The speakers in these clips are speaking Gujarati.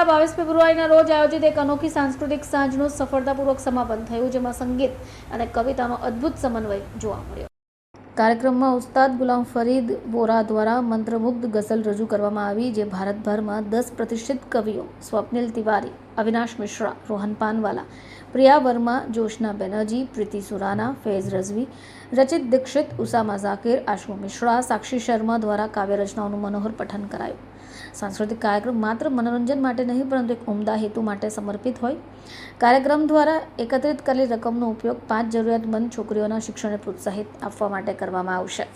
દ્વારા બાવીસ ફેબ્રુઆરીના રોજ આયોજિત એક અનોખી સાંસ્કૃતિક સાંજનું સફળતાપૂર્વક સમાપન થયું, જેમાં સંગીત અને કવિતાનો અદ્ભુત સમન્વય જોવા મળ્યો. કાર્યક્રમમાં ઉસ્તાદ ગુલામ ફરીદ વોરા દ્વારા મંત્રમુગ્ધ ગઝલ રજૂ કરવામાં આવી, જે ભારતભરમાં દસ પ્રતિષ્ઠિત કવિઓ સ્વપ્નિલ તિવારી અવિનાશ મિશ્રા, રોહન પાનવાલા, પ્રિયા વર્મા જોશના બેનર્જી, પ્રીતિ સુરાના, ફૈઝ રઝવી, રચિત દીક્ષિત ઉસામા ઝાકીર, આશુ મિશ્રા, સાક્ષી શર્મા દ્વારા કાવ્ય રચનાઓનું મનોહર પઠન કરાયું. સાંસ્કૃતિક કાર્યક્રમ માત્ર મનોરંજન માટે નહીં, પરંતુ એક ઉમદા હેતુ માટે સમર્પિત હોય. કાર્યક્રમ દ્વારા એકત્રિત કરેલી રકમનો ઉપયોગ પાંચ જરૂરિયાતમંદ છોકરીઓના શિક્ષણને પ્રોત્સાહિત આપવા માટે કરવામાં આવશે.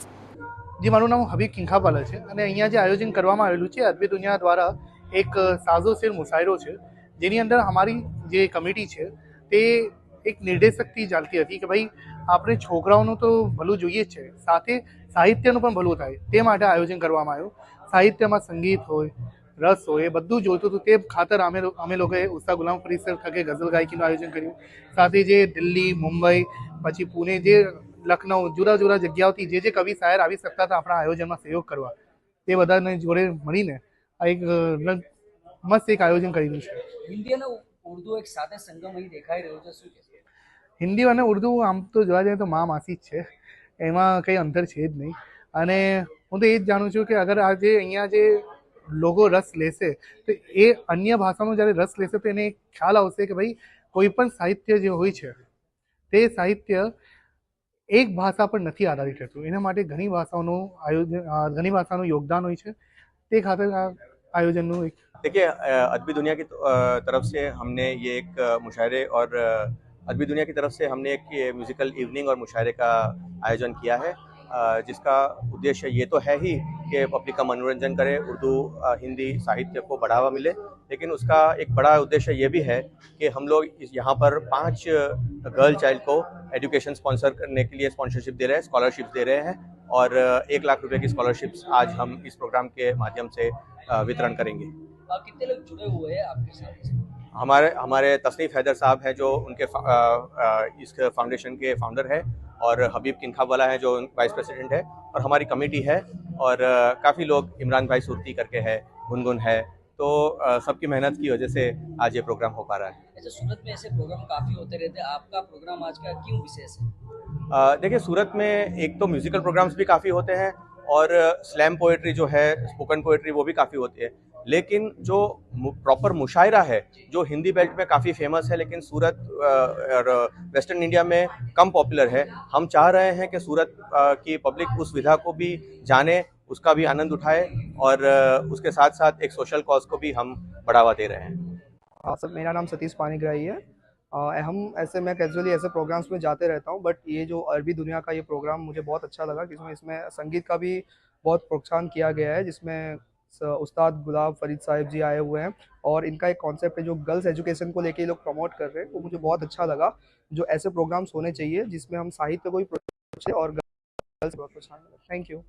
જે, મારું નામ હબીબ કિંખાપાલા છે અને અહીંયા જે આયોજન કરવામાં આવેલું છે, અદ્ભુત દુનિયા દ્વારા એક સાઝો શેર મુશાયરો છે. જેની અંદર અમારી જે કમિટી છે, તે એક નિર્દેશકથી ચાલતી હતી કે ભાઈ, આપણે છોકરાઓનું તો ભલું જોઈએ જ છે, સાથે સાહિત્યનું પણ ભલું થાય, તે માટે આયોજન કરવામાં આવ્યું. સાહિત્યમાં સંગીત હોય, રસ હોય, એ બધું જોઈતું હતું. તે ખાતર અમે અમે લોકોએ ઉસ્તા ગુલામ પરિસર સર થકે ગઝલ ગાયકીનું આયોજન કર્યું. સાથે જે દિલ્હી, મુંબઈ, પછી પુણે જે લખનઉ, જુદા જુદા જગ્યાઓથી જે જે કવિ, શાયર આવી શકતા હતા, આપણા આયોજનમાં સહયોગ કરવા. તે બધાને જોડે મળીને આ એક મસ્ત એક આયોજન કરેલું છે. હિન્દી અને ઉર્દુ એક સાથે સંગમ અહીં દેખાઈ રહ્યો છે શું કહેશો? હિન્દી અને ઉર્દુ આમ તો જોવા જઈએ તો મા માસી જ છે. એમાં કંઈ અંતર છે જ નહીં. અને હું તો એ જ જાણું છું કે અગર આ જે અહીંયા જે લોકો રસ લેશે તો એ અન્ય ભાષાનો જ્યારે રસ લેશે તો એને ખ્યાલ આવશે કે ભાઈ કોઈ પણ સાહિત્ય જે હોય છે તે સાહિત્ય એક ભાષા પર નથી આધારિત રહેતું. એના માટે ઘણી ભાષાઓનું આયોજન ઘણી ભાષાનું યોગદાન હોય છે. તે ખાતર આ આયોજનનું એક देखिए अदबी दुनिया की तरफ़ से हमने ये एक मुशायरे और अदबी दुनिया की तरफ़ से हमने एक म्यूज़िकल इवनिंग और मुशायरे का आयोजन किया है। जिसका उद्देश्य ये तो है ही कि पब्लिक का मनोरंजन करे, उर्दू हिंदी साहित्य को बढ़ावा मिले। लेकिन उसका एक बड़ा उद्देश्य ये भी है कि हम लोग यहाँ पर पाँच गर्ल चाइल्ड को एजुकेशन स्पॉन्सर करने के लिए स्पॉन्सरशिप दे रहे हैं स्कॉलरशिप दे रहे हैं और एक लाख रुपए की स्कॉलरशिप्स आज हम इस प्रोग्राम के माध्यम से वितरण करेंगे। कितने लोग जुड़े हुए हैं आपके साथ? हमारे हमारे तसनीफ हैदर साहब हैं जो उनके फा- अ, अ, इस फाउंडेशन के फाउंडर है और हबीब किनखावाला है जो वाइस प्रेसिडेंट है और हमारी कमेटी है और काफ़ी लोग इमरान भाई सुरती करके है गुनगुन है। तो सबकी मेहनत की वजह से आज ये प्रोग्राम हो पा रहा है। ऐसे सूरत में ऐसे प्रोग्राम काफ़ी होते रहते हैं। आपका प्रोग्राम आज का क्यों विशेष है? देखिए सूरत में एक तो म्यूज़िकल प्रोग्राम्स भी काफ़ी होते हैं और स्लैम पोएट्री जो है स्पोकन पोएट्री वो भी काफ़ी होती है। लेकिन जो प्रॉपर मुशायरा है जो हिंदी बेल्ट में काफ़ी फ़ेमस है लेकिन सूरत और वेस्टर्न इंडिया में कम पॉपुलर है हम चाह रहे हैं कि सूरत की पब्लिक उस विधा को भी जाने उसका भी आनंद उठाए और उसके साथ साथ एक सोशल कॉज को भी हम बढ़ावा दे रहे हैं। हाँ सर मेरा नाम सतीश पानीग्राही है। अ, हम ऐसे मैं कैजुअली ऐसे प्रोग्राम्स में जाते रहता हूँ बट ये जो अरबी दुनिया का ये प्रोग्राम मुझे बहुत अच्छा लगा जिसमें इसमें संगीत का भी बहुत प्रोत्साहन किया गया है जिसमें उस्ताद गुलाब फरीद साहिब जी आए हुए हैं और इनका एक कॉन्सेप्ट है जो गर्ल्स एजुकेशन को लेके ये लोग प्रमोट कर रहे हैं। वो मुझे बहुत अच्छा लगा, जो ऐसे प्रोग्राम्स होने चाहिए जिसमें हम साहित्य को भी और गर्ल्स थैंक यू